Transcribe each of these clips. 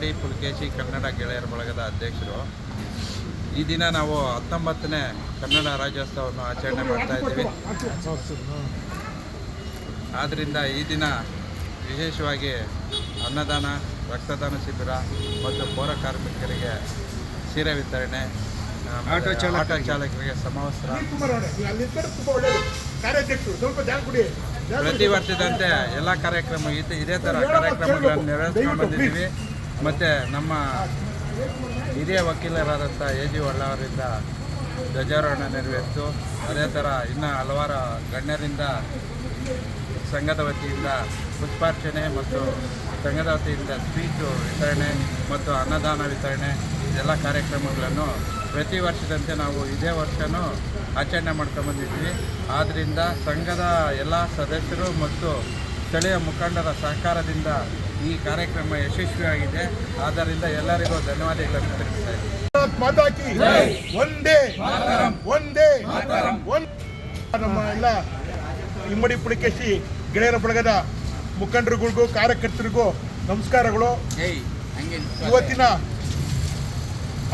ಇಮ್ಮಡಿ ಪುಲಕೇಶಿ ಕನ್ನಡ ಗೆಳೆಯರ ಬಳಗದ ಅಧ್ಯಕ್ಷರು. ಈ ದಿನ ನಾವು ಹತ್ತೊಂಬತ್ತನೇ ಕನ್ನಡ ರಾಜ್ಯೋತ್ಸವವನ್ನು ಆಚರಣೆ ಮಾಡ್ತಾ ಇದ್ದೀವಿ. ಆದ್ದರಿಂದ ಈ ದಿನ ವಿಶೇಷವಾಗಿ ಅನ್ನದಾನ ರಕ್ತದಾನ ಶಿಬಿರ ಮತ್ತು ಪೌರ ಕಾರ್ಮಿಕರಿಗೆ ಸೀರೆ ವಿತರಣೆ ಆಟೋ ಚಾಲಕರಿಗೆ. ಆಟೋ ಚಾಲಕರಿಗೆ ಸಮವಸ್ತ್ರ. ಪ್ರತಿ ವರ್ಷದಂತೆ ಎಲ್ಲ ಕಾರ್ಯಕ್ರಮ ಇದೇ ಥರ ಕಾರ್ಯಕ್ರಮಗಳನ್ನು ನೆರವೇರಿಸ್ಕೊಂಡು ಬಂದಿದ್ದೀವಿ. ಮತ್ತು ನಮ್ಮ ಹಿರಿಯ ವಕೀಲರಾದಂಥ ಎ ಜಿ ಒಳ್ಳವರಿಂದ ಧ್ವಜಾರೋಹಣ ನೆರವೇರಿತು ಅದೇ ಥರ ಇನ್ನು ಹಲವಾರು ಗಣ್ಯರಿಂದ, ಸಂಘದ ವತಿಯಿಂದ ಪುಷ್ಪಾರ್ಚನೆ ಮತ್ತು ಸಂಘದ ವತಿಯಿಂದ ಸ್ವೀಟು ವಿತರಣೆ ಮತ್ತು ಅನ್ನದಾನ ವಿತರಣೆ, ಎಲ್ಲ ಕಾರ್ಯಕ್ರಮಗಳನ್ನು ಪ್ರತಿ ವರ್ಷದಂತೆ ನಾವು ಇದೇ ವರ್ಷವೂ ಆಚರಣೆ ಮಾಡ್ಕೊಂಬಂದಿದ್ವಿ ಆದ್ದರಿಂದ ಸಂಘದ ಎಲ್ಲ ಸದಸ್ಯರು ಮತ್ತು ಸ್ಥಳೀಯ ಮುಖಂಡರ ಸಹಕಾರದಿಂದ ಈ ಕಾರ್ಯಕ್ರಮ ಯಶಸ್ವಿಯಾಗಿದೆ. ಆದ್ದರಿಂದ ಎಲ್ಲರಿಗೂ ಧನ್ಯವಾದಗಳನ್ನು ತಿಳಿಸ್ತಾ ಇದ್ದೀನಿ. ಒಂದೇ ಒಂದೇ. ಒಂದ್. ನಮ್ಮ ಎಲ್ಲ ಇಮ್ಮಡಿ ಪುಡಿಕೇಶಿ ಗೆಳೆಯರ ಬಳಗದ ಮುಖಂಡರುಗಳಿಗೂ ಕಾರ್ಯಕರ್ತರಿಗೂ ನಮಸ್ಕಾರಗಳು. ಇವತ್ತಿನ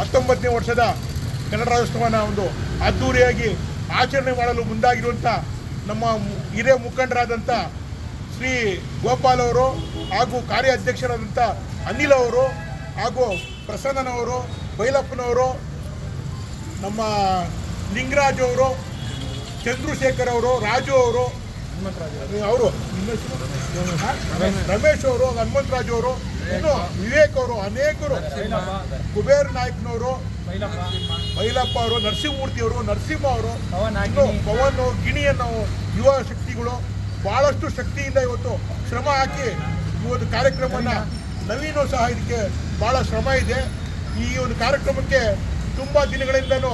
ಹತ್ತೊಂಬತ್ತನೇ ವರ್ಷದ ಕನ್ನಡ ರಾಜ್ಯೋತ್ಸವನ ಒಂದು ಅದ್ದೂರಿಯಾಗಿ ಆಚರಣೆ ಮಾಡಲು ಮುಂದಾಗಿರುವಂಥ ನಮ್ಮ ಹಿರಿಯ ಮುಖಂಡರಾದಂಥ ಶ್ರೀ ಗೋಪಾಲ್ ಅವರು ಹಾಗೂ ಕಾರ್ಯಾಧ್ಯಕ್ಷರಾದಂಥ ಅನಿಲ್ ಅವರು ಹಾಗೂ ಪ್ರಸನ್ನನವರು ಬೈಲಪ್ಪನವರು ನಮ್ಮ ಲಿಂಗರಾಜ್ ಅವರು, ಚಂದ್ರಶೇಖರ್ ಅವರು, ರಾಜು ಅವರು ಅವರು ರಮೇಶ್ ಅವರು ಹನುಮಂತರಾಜ್ ಅವರು, ಇನ್ನು ವಿವೇಕ್ ಅವರು, ಅನೇಕರು, ಕುಬೇರ್ ನಾಯ್ಕನವರು, ಬೈಲಪ್ಪ ಅವರು, ನರಸಿಂಹಮೂರ್ತಿ ಅವರು, ನರಸಿಂಹ ಅವರು ಪವನ್ ಗಿಣಿಯನ್ನು ಯುವ ಶಕ್ತಿಗಳು ಬಹಳಷ್ಟು ಶಕ್ತಿಯಿಂದ ಇವತ್ತು ಶ್ರಮ ಹಾಕಿ ಈ ಒಂದು ಕಾರ್ಯಕ್ರಮವನ್ನು ನವೀನು ಸಹ ಇದಕ್ಕೆ ಭಾಳ ಶ್ರಮ ಇದೆ. ಈ ಒಂದು ಕಾರ್ಯಕ್ರಮಕ್ಕೆ ತುಂಬ ದಿನಗಳಿಂದನೂ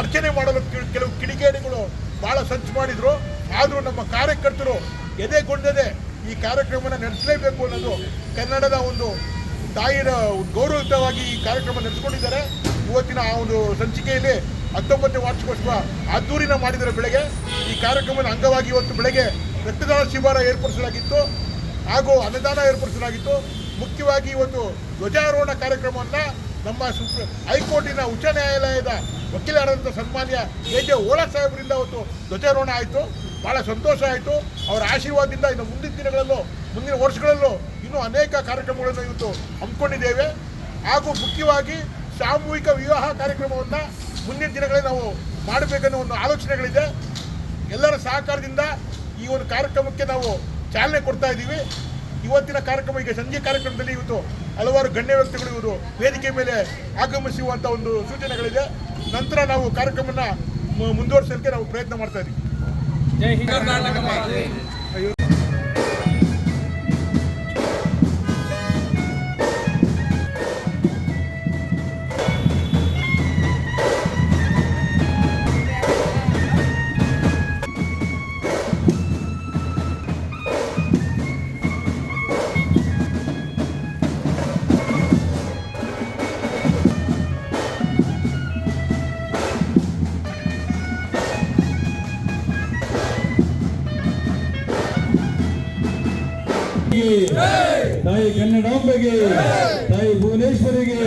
ಅರ್ಚನೆ ಮಾಡಲು ಕೆಲವು ಕಿಡಿಗೇಡಿಗಳು ಭಾಳ ಸಂಚು ಮಾಡಿದರು. ಆದರೂ ನಮ್ಮ ಕಾರ್ಯಕರ್ತರು ಎದೆಗೊಂಡದೆ ಈ ಕಾರ್ಯಕ್ರಮನ ನಡೆಸಲೇಬೇಕು ಅನ್ನೋದು ಕನ್ನಡದ ಒಂದು ತಾಯಿಯ ಗೌರವಯುತವಾಗಿ ಈ ಕಾರ್ಯಕ್ರಮ ನಡೆಸ್ಕೊಂಡಿದ್ದಾರೆ. ಇವತ್ತಿನ ಆ ಒಂದು ಸಂಚಿಕೆಯಲ್ಲಿ ಹತ್ತೊಂಬತ್ತನೇ ವಾರ್ಷಿಕೋತ್ಸವ ಅದ್ದೂರಿನ ಮಾಡಿದರೆ ಬೆಳಗ್ಗೆ. ಈ ಕಾರ್ಯಕ್ರಮದ ಅಂಗವಾಗಿ ಇವತ್ತು ಬೆಳಗ್ಗೆ ರಕ್ತದಾನ ಶಿಬಿರ ಏರ್ಪಡಿಸಲಾಗಿತ್ತು ಹಾಗೂ ಅನ್ನದಾನ ಏರ್ಪಡಿಸಲಾಗಿತ್ತು. ಮುಖ್ಯವಾಗಿ ಇವತ್ತು ಧ್ವಜಾರೋಹಣ ಕಾರ್ಯಕ್ರಮವನ್ನು ನಮ್ಮ ಸುಪ್ರೀಂ, ಹೈಕೋರ್ಟಿನ ಉಚ್ಚ ನ್ಯಾಯಾಲಯದ ವಕೀಲರಾದಂಥ ಸನ್ಮಾನ್ಯ ಎ ಜೆ ಓಳಾ ಸಾಹೇಬರಿಂದ ಅವತ್ತು ಧ್ವಜಾರೋಹಣ ಆಯಿತು. ಭಾಳ ಸಂತೋಷ ಆಯಿತು. ಅವರ ಆಶೀರ್ವಾದದಿಂದ ಇನ್ನು ಮುಂದಿನ ದಿನಗಳಲ್ಲೂ, ಮುಂದಿನ ವರ್ಷಗಳಲ್ಲೂ ಇನ್ನೂ ಅನೇಕ ಕಾರ್ಯಕ್ರಮಗಳನ್ನು ಇವತ್ತು ಹಮ್ಮಿಕೊಂಡಿದ್ದೇವೆ. ಹಾಗೂ ಮುಖ್ಯವಾಗಿ ಸಾಮೂಹಿಕ ವಿವಾಹ ಕಾರ್ಯಕ್ರಮವನ್ನು ಮುಂದಿನ ದಿನಗಳಲ್ಲಿ ನಾವು ಮಾಡಬೇಕನ್ನೋ ಒಂದು ಆಲೋಚನೆಗಳಿದೆ. ಎಲ್ಲರ ಸಹಕಾರದಿಂದ ಈ ಒಂದು ಕಾರ್ಯಕ್ರಮಕ್ಕೆ ನಾವು ಚಾಲನೆ ಕೊಡ್ತಾ ಇದ್ದೀವಿ. ಇವತ್ತಿನ ಕಾರ್ಯಕ್ರಮ ಈಗ ಸಂಜೆ ಕಾರ್ಯಕ್ರಮದಲ್ಲಿ ಇವತ್ತು ಹಲವಾರು ಗಣ್ಯ ವ್ಯಕ್ತಿಗಳು ಇವರು ವೇದಿಕೆ ಮೇಲೆ ಆಗಮಿಸುವಂತ ಒಂದು ಸೂಚನೆಗಳಿದೆ. ನಂತರ ನಾವು ಕಾರ್ಯಕ್ರಮನ ಮು- ಮುಂದುವರಿಸಲಿಕ್ಕೆ ನಾವು ಪ್ರಯತ್ನ ಮಾಡ್ತಾ ಇದ್ದೀವಿ. ತಾಯಿ ಕನ್ನಡಾಂಬೆಗೆ, ತಾಯಿ ಭುವನೇಶ್ವರಿಗೆ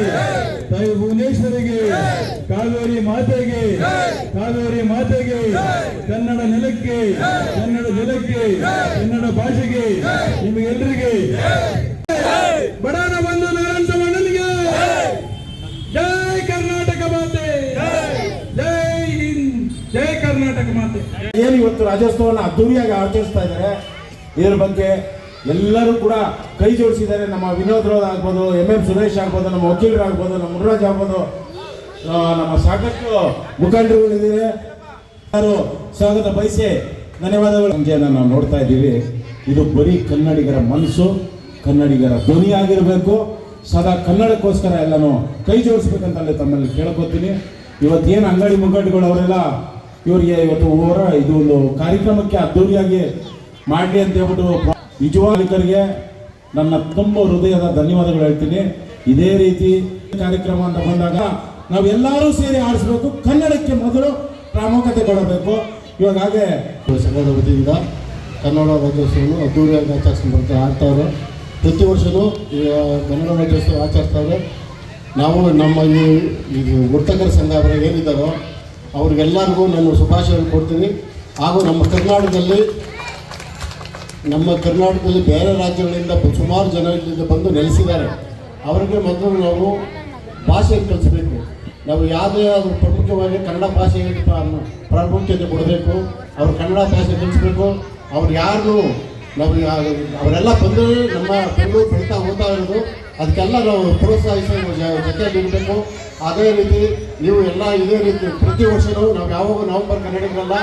ತಾಯಿ ಭುವನೇಶ್ವರಿಗೆ, ಕಾವೇರಿ ಮಾತೆಗೆ ಕಾವೇರಿ ಮಾತೆಗೆ, ಕನ್ನಡ ನೆಲಕ್ಕೆ, ಕನ್ನಡ ಜಲಕ್ಕೆ, ಕನ್ನಡ ಭಾಷೆಗೆ ನಿಮಗೆಲ್ಲರಿಗೆ ಬಡಾನ ಬಂಧು ನಾರಾಯಣ ಮಂಡಲಿಗೆ ಜೈ ಕರ್ನಾಟಕ ಮಾತೆ, ಜೈ ಹಿಂದ್, ಜೈ ಕರ್ನಾಟಕ ಮಾತೆ. ಏನು ಇವತ್ತು ರಾಜ್ಯೋತ್ಸವನ ಅದ್ದೂರಿಯಾಗಿ ಆಚರಿಸ್ತಾ ಇದ್ದಾರೆ? ಇದರ ಬಗ್ಗೆ ಎಲ್ಲರೂ ಕೂಡ ಕೈ ಜೋಡಿಸಿದ್ದಾರೆ. ನಮ್ಮ ವಿನೋದ್ ರೋದ್ ಆಗ್ಬೋದು ಎಂ ಎಂ ಸುರೇಶ್ ಆಗ್ಬೋದು, ನಮ್ಮ ವಕೀಲರಾಗ್ಬೋದು ನಮ್ಮ ಮುರುರಾಜ್ ಆಗ್ಬೋದು. ನಮ್ಮ ಸಾಕಷ್ಟು ಮುಖಂಡರುಗಳಿದ್ದಾರೆ. ಯಾರು ಸ್ವಾಗತ ಬಯಸಿ ಧನ್ಯವಾದಗಳು. ಸಂಜೆಯನ್ನು ನಾವು ನೋಡ್ತಾ ಇದ್ದೀವಿ. ಇದು ಬರೀ ಕನ್ನಡಿಗರ ಮನಸ್ಸು, ಕನ್ನಡಿಗರ ಧ್ವನಿ ಆಗಿರಬೇಕು. ಸದಾ ಕನ್ನಡಕ್ಕೋಸ್ಕರ ಎಲ್ಲನೂ ಕೈ ಜೋಡಿಸ್ಬೇಕಂತಲ್ಲಿ ತಮ್ಮಲ್ಲಿ ಕೇಳ್ಕೊತೀನಿ. ಇವತ್ತೇನು ಅಂಗಡಿ ಮುಖಂಡಗಳು ಅವರೆಲ್ಲ ಇವರಿಗೆ ಇವತ್ತು ಹೋರ ಇದು ಒಂದು ಕಾರ್ಯಕ್ರಮಕ್ಕೆ ಅದ್ದೂರಿಯಾಗಿ ಮಾಡಲಿ ಅಂತ ಹೇಳ್ಬಿಟ್ಟು ನಿಜವಾಗ್ಲಿಕರಿಗೆ ನನ್ನ ತುಂಬ ಹೃದಯದ ಧನ್ಯವಾದಗಳು ಹೇಳ್ತೀನಿ. ಇದೇ ರೀತಿ ಕಾರ್ಯಕ್ರಮ ಅಂತ ಬಂದಾಗ ನಾವೆಲ್ಲರೂ ಸೇರಿ ಆಡಿಸ್ಬೇಕು. ಕನ್ನಡಕ್ಕೆ ಮೊದಲು ಪ್ರಾಮುಖ್ಯತೆ ಕೊಡಬೇಕು. ಇವಾಗ ಹಾಗೆ ಸಂಘದ ವತಿಯಿಂದ ಕನ್ನಡ ರಾಜ್ಯೋತ್ಸವವನ್ನು ಅದ್ದೂರಿಯಾಗಿ ಆಚರಿಸ್ಕೊಂಡು ಬರ್ತಾ ಆಗ್ತಾವ್ರೆ ಪ್ರತಿ ವರ್ಷವೂ ಕನ್ನಡ ರಾಜ್ಯೋತ್ಸವ ಆಚರಿಸ್ತಾವ್ರೆ. ನಾವು ನಮ್ಮ ಈ ವರ್ತಕರ ಸಂಘ ಅವರು ಏನಿದ್ದಾರೋ ಅವ್ರಿಗೆಲ್ಲರಿಗೂ ನಾನು ಶುಭಾಶಯ ಕೊಡ್ತೀನಿ. ಹಾಗೂ ನಮ್ಮ ಕರ್ನಾಟಕದಲ್ಲಿ ನಮ್ಮ ಕರ್ನಾಟಕದಲ್ಲಿ ಬೇರೆ ರಾಜ್ಯಗಳಿಂದ ಸುಮಾರು ಜನ ಇಲ್ಲಿಂದ ಬಂದು ನೆಲೆಸಿದ್ದಾರೆ. ಅವರಿಗೆ ಮೊದಲು ನಾವು ಭಾಷೆ ಕಲಿಸ್ಬೇಕು. ನಾವು ಯಾವುದೇ ಆದರೂ ಪ್ರಮುಖವಾಗಿ ಕನ್ನಡ ಭಾಷೆಗೆ ಪ್ರ- ಪ್ರಾಮುಖ್ಯತೆ ಕೊಡಬೇಕು, ಅವ್ರು ಕನ್ನಡ ಭಾಷೆ ಕಲಿಸ್ಬೇಕು, ಅವ್ರು ಯಾರು ನಾವು ಅವರೆಲ್ಲ ಬಂದು ನಮ್ಮ ಬೆಂಗಳೂರು ಬೆಳೀತಾ ಹೋಗ್ತಾ ಇರೋದು, ಅದಕ್ಕೆಲ್ಲ ನಾವು ಪ್ರೋತ್ಸಾಹಿಸಿ ಜೊತೆ ಜೊತೆಯಲ್ಲಿ ಇರಬೇಕು. ಅದೇ ರೀತಿ ನೀವು ಎಲ್ಲ ಇದೇ ರೀತಿ ಪ್ರತಿ ವರ್ಷವೂ ನಾವು ಯಾವಾಗ ನವಂಬರ್ ಕನ್ನಡಿಗರಲ್ಲ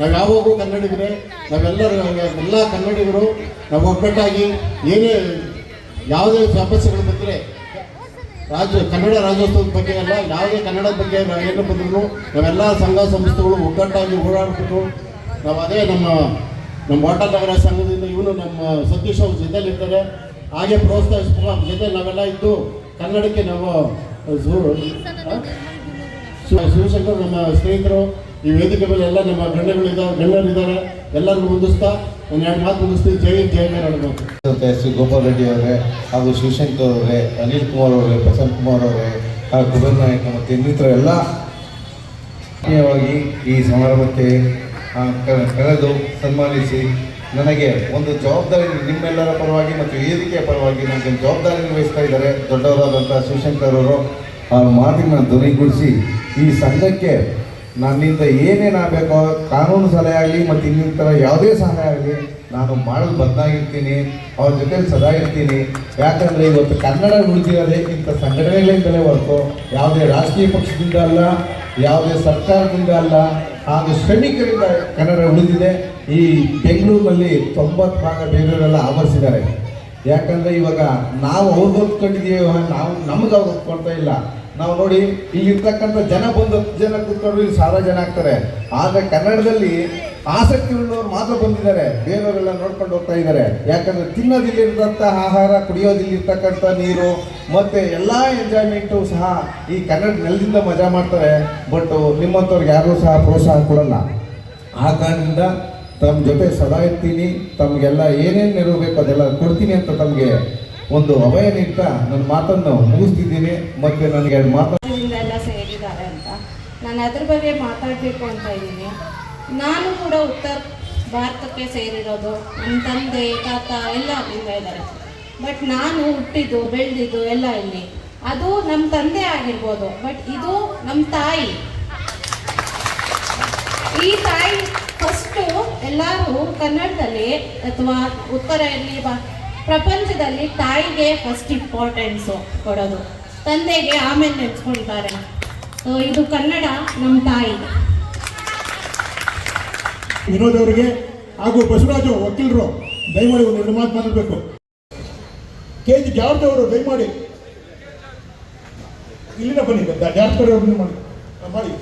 ನಾವು ಯಾವಾಗೂ ಕನ್ನಡಿಗರೇ, ನಾವೆಲ್ಲರೂ ಎಲ್ಲ ಕನ್ನಡಿಗರು, ನಾವು ಒಗ್ಗಟ್ಟಾಗಿ ಏನೇ ಯಾವುದೇ ಸಮಸ್ಯೆಗಳು ಬಂದರೆ, ರಾಜ್ಯ, ಕನ್ನಡ ರಾಜ್ಯೋತ್ಸವದ ಬಗ್ಗೆ ಅಲ್ಲ, ಯಾವುದೇ ಕನ್ನಡದ ಬಗ್ಗೆ ನಾವು ಏನು ಬಂದ್ರು ನಾವೆಲ್ಲ ಸಂಘ ಸಂಸ್ಥೆಗಳು ಒಗ್ಗಟ್ಟಾಗಿ ಓಡಾಡ್ಬಿಟ್ಟು, ನಾವು ಅದೇ ನಮ್ಮ ನಮ್ಮ ಓಟ ನಗರ ಸಂಘದಿಂದ ಇವನು ನಮ್ಮ ಸತೀಶ್ ಅವ್ರ ಜೊತೆಲಿರ್ತಾರೆ. ಹಾಗೆ ಪ್ರೋತ್ಸಾಹಿಸ್ಬೇಕು. ಅವ್ರ ಜೊತೆ ನಾವೆಲ್ಲ ಇದ್ದು ಕನ್ನಡಕ್ಕೆ ನಾವು ಶಿವಶಂಕರ್ ನಮ್ಮ ಸ್ನೇಹಿತರು ಈ ವೇದಿಕೆ ಮೇಲೆ ಎಲ್ಲ ನಮ್ಮ ಗಣ್ಯಗಳಿದ್ದಾರೆ ಗಣ್ಯರಿದ್ದಾರೆ ಎಲ್ಲರಿಗೂ ಮುಂದಿಸ್ತಾ ಒಂದು ಎರಡು ಮಾತು ಮುಗಿಸ್ತೀವಿ ಜೈ ಜಯ ಜೈ ಎಸ್ ವಿ ಶ್ರೀ ಗೋಪಾಲ್ ರೆಡ್ಡಿ ಅವರೇ ಹಾಗೂ ಶಿವಶಂಕರ್ ಅವರೇ, ಅನಿಲ್ ಕುಮಾರ್ ಅವರೇ ಪ್ರಶಾಂತ್ ಕುಮಾರ್ ಅವರೇ ಹಾಗೂ ಕುಬೇರ್ ನಾಯಕ ಮತ್ತು ಇನ್ನಿತರ ಎಲ್ಲ ಆತ್ಮೀಯವಾಗಿ ಈ ಸಮಾರಂಭಕ್ಕೆ ಕರೆದು ಸನ್ಮಾನಿಸಿ ನನಗೆ ಒಂದು ಜವಾಬ್ದಾರಿ ನಿಮ್ಮೆಲ್ಲರ ಪರವಾಗಿ ಮತ್ತು ವೇದಿಕೆಯ ಪರವಾಗಿ ನನಗೆ ಜವಾಬ್ದಾರಿ ನಿರ್ವಹಿಸ್ತಾ ಇದ್ದಾರೆ ದೊಡ್ಡವರಾದಂಥ ಶಿವಶಂಕರ್ ಅವರು. ಆ ಮಾತಿನ ಧ್ವನಿಗೂಡಿಸಿ ಈ ಸಂಘಕ್ಕೆ ನನ್ನಿಂದ ಏನೇನು ಆಗಬೇಕೋ, ಕಾನೂನು ಸಲಹೆ ಆಗಲಿ, ಮತ್ತು ಇನ್ನಿತರ ಯಾವುದೇ ಸಹಾಯ ಆಗಲಿ, ನಾನು ಮಾಡಲು ಬದಲಾಗಿರ್ತೀನಿ, ಅವ್ರ ಜೊತೆ ಸದಾ ಇರ್ತೀನಿ ಯಾಕಂದರೆ ಇವತ್ತು ಕನ್ನಡ ಉಳಿದಿರೋದೇ ಇಂಥ ಸಂಘಟನೆಗಳಿಂದಲೇ ಹೊರತು ಯಾವುದೇ ರಾಜಕೀಯ ಪಕ್ಷದಿಂದ ಅಲ್ಲ, ಯಾವುದೇ ಸರ್ಕಾರದಿಂದ ಅಲ್ಲ, ಹಾಗೂ ಶ್ರಮಿಕರಿಂದ ಕನ್ನಡ ಉಳಿದಿದೆ. ಈ ಬೆಂಗಳೂರಿನಲ್ಲಿ ತೊಂಬತ್ತು ಭಾಗ ಬೇರೆಯವರೆಲ್ಲ ಆವರಿಸಿದ್ದಾರೆ. ಯಾಕಂದರೆ ಇವಾಗ ನಾವು ಅವ್ರಿಗೆ ಒಪ್ಕೊಂಡಿದ್ದೀವಿ ನಾವು ನಮ್ಗೆ ಅವ್ರು ಒಪ್ಕೊಳ್ತಾ ಇಲ್ಲ. ನಾವು ನೋಡಿ, ಇಲ್ಲಿರ್ತಕ್ಕಂಥ ಜನ ಬಂದು ಹತ್ತು ಜನ ಕೂತ್ಕೊಂಡು ಇಲ್ಲಿ ಸಾವಿರ ಜನ ಆಗ್ತಾರೆ. ಆದರೆ ಕನ್ನಡದಲ್ಲಿ ಆಸಕ್ತಿ ಉಳ್ಳವರು ಮಾತ್ರ ಬಂದಿದ್ದಾರೆ. ಬೇರೆಯವರೆಲ್ಲ ನೋಡ್ಕೊಂಡು ಹೋಗ್ತಾ ಇದ್ದಾರೆ. ಯಾಕಂದ್ರೆ ತಿನ್ನೋದಿಲ್ಲಿರ್ತಕ್ಕಂಥ ಆಹಾರ, ಕುಡಿಯೋದಿಲ್ಲಿರ್ತಕ್ಕಂಥ ನೀರು, ಮತ್ತೆ ಎಲ್ಲ ಎಂಜಾಯ್ಮೆಂಟು ಸಹ ಈ ಕನ್ನಡ ನೆಲದಿಂದ ಮಜಾ ಮಾಡ್ತಾರೆ. ಬಟ್ ನಿಮ್ಮಂಥವ್ರಿಗೆ ಯಾರೂ ಸಹ ಪ್ರೋತ್ಸಾಹ ಕೊಡಲ್ಲ. ಆ ಕಾರಣದಿಂದ ತಮ್ಮ ಜೊತೆ ಸದಾ ಇರ್ತೀನಿ. ತಮಗೆಲ್ಲ ಏನೇನು ನೆರವು ಬೇಕು ಅದೆಲ್ಲ ಕೊಡ್ತೀನಿ ಅಂತ ತಮಗೆ ಒಂದು ಅಭಯ ನನ್ನ ಮಾತನ್ನು ಮುಗಿಸ್ತಿದ್ದೀನಿ ಮತ್ತೆ ನನಗೆ ಎರಡು ಮಾತು ಸೇರಿದ್ದಾರೆ ಅಂತ. ನಾನು ಅದ್ರ ಬಗ್ಗೆ ಮಾತಾಡಬೇಕು ಅಂತ ಇದ್ದೀನಿ. ನಾನು ಕೂಡ ಉತ್ತರ ಭಾರತಕ್ಕೆ ಸೇರಿರೋದು ನಮ್ಮ ತಂದೆ, ತಾತ ಎಲ್ಲ ಅಲ್ಲಿಂದ ಇದ್ದಾರೆ. ಬಟ್ ನಾನು ಹುಟ್ಟಿದ್ದು, ಬೆಳೆದಿದ್ದು ಎಲ್ಲ ಇಲ್ಲಿ. ಅದು ನಮ್ಮ ತಂದೆ ಆಗಿರ್ಬೋದು. ಬಟ್ ಇದು ನಮ್ಮ ತಾಯಿ. ಈ ತಾಯಿ ಫಸ್ಟು ಎಲ್ಲರೂ ಕನ್ನಡದಲ್ಲಿ ಅಥವಾ ಉತ್ತರ ಇರಲಿ, ಬಾ ಪ್ರಪಂಚದಲ್ಲಿ ತಾಯಿಗೆ ಫಸ್ಟ್ ಇಂಪಾರ್ಟೆನ್ಸು ಕೊಡೋದು. ತಂದೆಗೆ ಆಮೇಲೆ ನೆಚ್ಕೊಳ್ತಾರೆ ಇದು ಕನ್ನಡ ನಮ್ಮ ತಾಯಿ. ವಿನೋದ್ ಅವರಿಗೆ ಹಾಗೂ ಬಸವರಾಜು ವಕೀಲರು ದಯಮಾಡಿ ಒಂದು ಎರಡು ಮಾತು ಮಾತಾಡಬೇಕು. ಕೆ ಜಿ ಜಾರ್ಜ್ ಅವರು ದಯಮಾಡಿ. ಇಲ್ಲಿನ ಬನ್ನಿ ಜಾರ್ಜ್ ಮಾಡಿ ಆ, ಮಾಡಿ.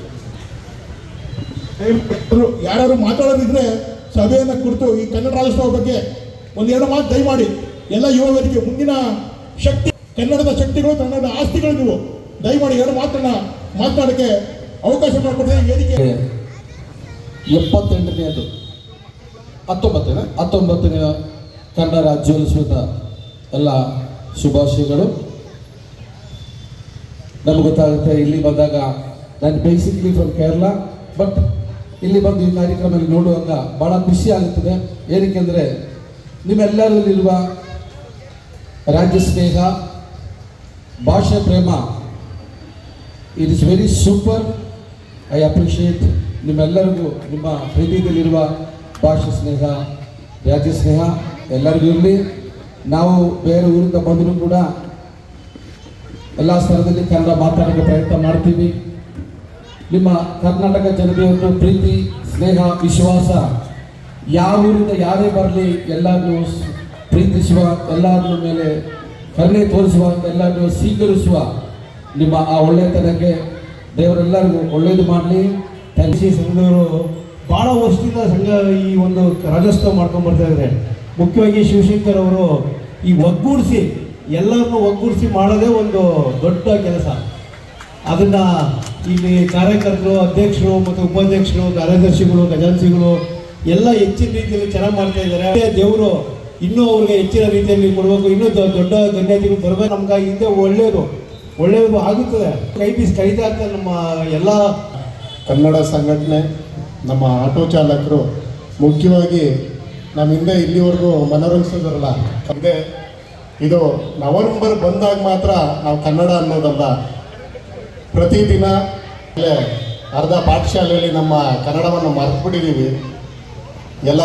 ದಯಮಾಡಿ ಯಾರು ಮಾತಾಡೋದಿದ್ರೆ ಸಭೆಯನ್ನು ಕುರಿತು ಈ ಕನ್ನಡ ರಾಜ್ಯೋತ್ಸವ ಬಗ್ಗೆ ಒಂದೆರಡು ಮಾತು ದಯಮಾಡಿ. ಎಲ್ಲ ಯುವಕರಿಗೆ ಮುಂದಿನ ಶಕ್ತಿ, ಕನ್ನಡದ ಶಕ್ತಿಗಳು, ಕನ್ನಡದ ಆಸ್ತಿಗಳು ನೀವು ದಯಮಾಡಿ ಎರಡು ಮಾತನ್ನ ಮಾತನಾಡಕ್ಕೆ ಅವಕಾಶ ಈ ವೇದಿಕೆ ಎಪ್ಪತ್ತೆಂಟನೆಯದು. ಹತ್ತೊಂಬತ್ತನೇ ಹತ್ತೊಂಬತ್ತನೇ ಕನ್ನಡ ರಾಜ್ಯೋತ್ಸವದ ಎಲ್ಲ ಶುಭಾಶಯಗಳು. ನಮ್ಗೆ ಗೊತ್ತಾಗುತ್ತೆ, ಇಲ್ಲಿ ಬಂದಾಗ ನಾನು ಬೇಸಿಕ್ಲಿ ಫ್ರಮ್ ಕೇರಳ ಬಟ್ ಇಲ್ಲಿ ಬಂದು ಈ ಕಾರ್ಯಕ್ರಮದಲ್ಲಿ ನೋಡುವಾಗ ಭಾಳ ಖುಷಿ ಆಗುತ್ತದೆ. ಏನಕ್ಕೆ ಅಂದರೆ, ನಿಮ್ಮೆಲ್ಲರಲ್ಲಿರುವ ರಾಜ್ಯ ಸ್ನೇಹ, ಭಾಷೆ ಪ್ರೇಮ it is very super I appreciate ನಿಮ್ಮೆಲ್ಲರಿಗೂ ನಿಮ್ಮ ಹೃದಯದಲ್ಲಿರುವ ಭಾಷೆ ಸ್ನೇಹ, ರಾಜ್ಯ ಸ್ನೇಹ, ಎಲ್ಲರಿಗೂ ಇರಲಿ. ನಾವು ಬೇರೆ ಊರಿಂದ ಬಂದರೂ ಕೂಡ ಎಲ್ಲ ಸ್ಥಳದಲ್ಲಿ ಕನ್ನಡ ಮಾತಾಡೋಕ್ಕೆ ಪ್ರಯತ್ನ ಮಾಡ್ತೀವಿ. ನಿಮ್ಮ ಕರ್ನಾಟಕ ಜನತೆ ಒಂದು ಪ್ರೀತಿ, ಸ್ನೇಹ, ವಿಶ್ವಾಸ, ಯಾವ ಊರಿಂದ ಯಾರೇ ಬರಲಿ ಎಲ್ಲರನ್ನು ಪ್ರೀತಿಸುವ ಎಲ್ಲರ ಮೇಲೆ ಕರುಣೆ ತೋರಿಸುವ ಎಲ್ಲರನ್ನು ಸ್ವೀಕರಿಸುವ ನಿಮ್ಮ ಆ ಒಳ್ಳೆತನಕ್ಕೆ ದೇವರೆಲ್ಲರಿಗೂ ಒಳ್ಳೆಯದು ಮಾಡಲಿ. ಸಿ ಸಂಘದವರು ಭಾಳ ವರ್ಷದಿಂದ ಸಂಘ ಈ ಒಂದು ರಾಜ್ಯೋತ್ಸವ ಮಾಡ್ಕೊಂಡು ಬರ್ತಾ ಇದ್ದಾರೆ ಮುಖ್ಯವಾಗಿ ಶಿವಶಂಕರ್ ಅವರು ಈ ಒಗ್ಗೂಡಿಸಿ, ಎಲ್ಲರನ್ನು ಒಗ್ಗೂಡಿಸಿ ಮಾಡೋದೇ ಒಂದು ದೊಡ್ಡ ಕೆಲಸ. ಅದನ್ನು ಇಲ್ಲಿ ಕಾರ್ಯಕರ್ತರು, ಅಧ್ಯಕ್ಷರು ಮತ್ತು ಉಪಾಧ್ಯಕ್ಷರು, ಕಾರ್ಯದರ್ಶಿಗಳು ಖಜಾನ್ಸಿಗಳು ಎಲ್ಲ ಹೆಚ್ಚಿನ ರೀತಿಯಲ್ಲಿ ಚೆನ್ನಾಗಿ ಮಾಡ್ತಾ ಇದ್ದಾರೆ ದೇವರು ಇನ್ನೂ ಅವ್ರಿಗೆ ಹೆಚ್ಚಿನ ರೀತಿಯಲ್ಲಿ ಕೊಡಬೇಕು, ಇನ್ನೂ ದೊಡ್ಡ ಗಣ್ಯತೆಗಳು ಬರಬೇಕು. ನಮ್ಗೆ ಹಿಂದೆ ಒಳ್ಳೆಯದು ಒಳ್ಳೆಯದು ಆಗುತ್ತದೆ. ಕೈ ಬೀಸ್ ಇರ್ತಾರೆ ನಮ್ಮ ಎಲ್ಲ ಕನ್ನಡ ಸಂಘಟನೆ, ನಮ್ಮ ಆಟೋ ಚಾಲಕರು. ಮುಖ್ಯವಾಗಿ ನಮ್ಮ ಹಿಂದೆ ಇಲ್ಲಿವರೆಗೂ ಮನೋರಂಜಿಸಿದ್ರಲ್ಲ ಇದೆ ಇದು ನವೆಂಬರ್ ಬಂದಾಗ ಮಾತ್ರ ನಾವು ಕನ್ನಡ ಅನ್ನೋದಲ್ಲ ಪ್ರತಿದಿನ ಅರ್ಧ ಪಾಠಶಾಲೆಯಲ್ಲಿ ನಮ್ಮ ಕನ್ನಡವನ್ನು ಮರೆತುಬಿಟ್ಟಿದ್ದೀವಿ. ಎಲ್ಲ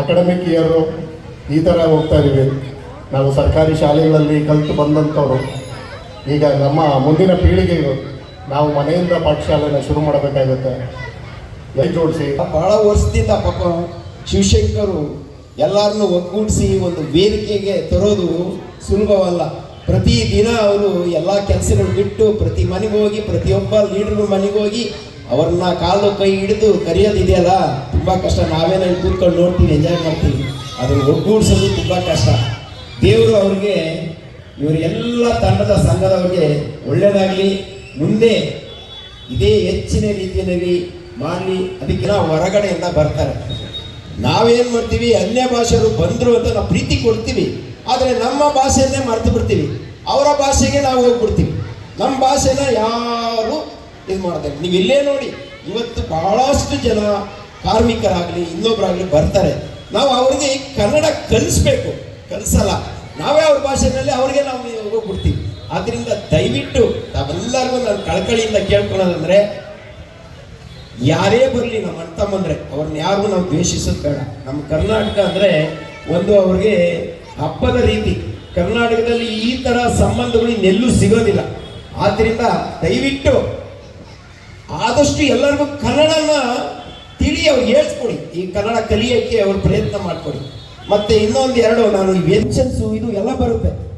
ಅಕಾಡೆಮಿಕ್ ಇಯರು ಈ ಥರ ಹೋಗ್ತಾ ಇದ್ದೀವಿ. ನಾವು ಸರ್ಕಾರಿ ಶಾಲೆಗಳಲ್ಲಿ ಕಲಿತು ಬಂದಂಥವರು, ಈಗ ನಮ್ಮ ಮುಂದಿನ ಪೀಳಿಗೆಗಳು ನಾವು ಮನೆಯಿಂದ ಪಾಠಶಾಲೆನ ಶುರು ಮಾಡಬೇಕಾಗುತ್ತೆ. ಎಲ್ಲಿ ಜೋಡಿಸಿ? ಬಹಳ ವರ್ಷದಿಂದ ಪಾಪ ಶಿವಶಂಕರು ಎಲ್ಲರನ್ನು ಒಗ್ಗೂಡಿಸಿ ಒಂದು ವೇದಿಕೆಗೆ ತರೋದು ಸುಲಭವಲ್ಲ. ಪ್ರತಿ ದಿನ ಅವರು ಎಲ್ಲ ಕೆಲಸಗಳು ಬಿಟ್ಟು ಪ್ರತಿ ಮನೆಗೆ ಹೋಗಿ, ಪ್ರತಿಯೊಬ್ಬ ಲೀಡರ್ ಮನೆಗೆ ಹೋಗಿ ಅವ್ರನ್ನ ಕಾಲು ಕೈ ಹಿಡಿದು ಕರೆಯೋದಿದೆಯಲ್ಲ? ತುಂಬ ಕಷ್ಟ. ನಾವೇನೋ ಇಲ್ಲಿ ಕೂತ್ಕೊಂಡು ನೋಡ್ತೀವಿ ಎಂಜಾಯ್ ಮಾಡ್ತೀವಿ ಅದನ್ನು ಒಗ್ಗೂಡಿಸೋದು ತುಂಬ ಕಷ್ಟ. ದೇವರು ಅವ್ರಿಗೆ, ಇವರು ಎಲ್ಲ ತಂಡದ ಸಂಘದವ್ರಿಗೆ ಒಳ್ಳೆಯದಾಗಲಿ ಮುಂದೆ ಇದೇ ಹೆಚ್ಚಿನ ರೀತಿಯಲ್ಲಿ ಮಾಡಲಿ ಅದಕ್ಕೆ ನಾವು ಹೊರಗಡೆಯಿಂದ ಬರ್ತಾರೆ. ನಾವೇನು ಮಾಡ್ತೀವಿ, ಅನ್ಯ ಭಾಷೆಯವರು ಬಂದರು ಅಂತ ನಾವು ಪ್ರೀತಿ ಕೊಡ್ತೀವಿ. ಆದರೆ ನಮ್ಮ ಭಾಷೆಯನ್ನೇ ಮರೆತು ಬಿಡ್ತೀವಿ. ಅವರ ಭಾಷೆಗೆ ನಾವು ಹೋಗ್ಬಿಡ್ತೀವಿ. ನಮ್ಮ ಭಾಷೆನ ಯಾರು ಇದು ಮಾಡ್ತಾರೆ ನೀವು ಇಲ್ಲೇ ನೋಡಿ, ಇವತ್ತು ಬಹಳಷ್ಟು ಜನ ಕಾರ್ಮಿಕರಾಗಲಿ ಇನ್ನೊಬ್ಬರಾಗಲಿ ಬರ್ತಾರೆ. ನಾವು ಅವ್ರಿಗೆ ಕನ್ನಡ ಕಲಿಸ್ಬೇಕು. ಕಲಿಸಲ್ಲ. ನಾವೇ ಅವ್ರ ಭಾಷೆನಲ್ಲಿ ಅವ್ರಿಗೆ ನಾವು ಹೋಗ್ಬಿಡ್ತೀವಿ. ಆದ್ರಿಂದ ದಯವಿಟ್ಟು ತಾವೆಲ್ಲರಿಗೂ ನಾನು ಕಳಕಳಿಯಿಂದ ಕೇಳ್ಕೊಳ್ಳೋದಂದ್ರೆ, ಯಾರೇ ಬರಲಿ ನಮ್ಮ ಅಣ್ಣ ತಮ್ಮಂದ್ರೆ ಅವ್ರನ್ನ ಯಾರಿಗೂ ನಾವು ದ್ವೇಷಿಸೋದು ಬೇಡ. ನಮ್ಮ ಕರ್ನಾಟಕ ಅಂದರೆ ಒಂದು ಅವ್ರಿಗೆ ಹಬ್ಬದ ರೀತಿ. ಕರ್ನಾಟಕದಲ್ಲಿ ಈ ಥರ ಸಂಬಂಧಗಳು ಇನ್ನೆಲ್ಲೂ ಸಿಗೋದಿಲ್ಲ. ಆದ್ದರಿಂದ ದಯವಿಟ್ಟು ಆದಷ್ಟು ಎಲ್ಲರಿಗೂ ಕನ್ನಡನ ತಿಳಿ ಅವ್ರಿಗೆ ಹೇಳ್ಸ್ಕೊಡಿ. ಈ ಕನ್ನಡ ಕಲಿಯೋಕ್ಕೆ ಅವ್ರು ಪ್ರಯತ್ನ ಮಾಡ್ಕೊಡಿ. ಮತ್ತೆ ಇನ್ನೊಂದು ಎರಡು ನಾನು ವೆನ್ಷನ್ಸು ಇದು ಎಲ್ಲ ಬರುತ್ತೆ.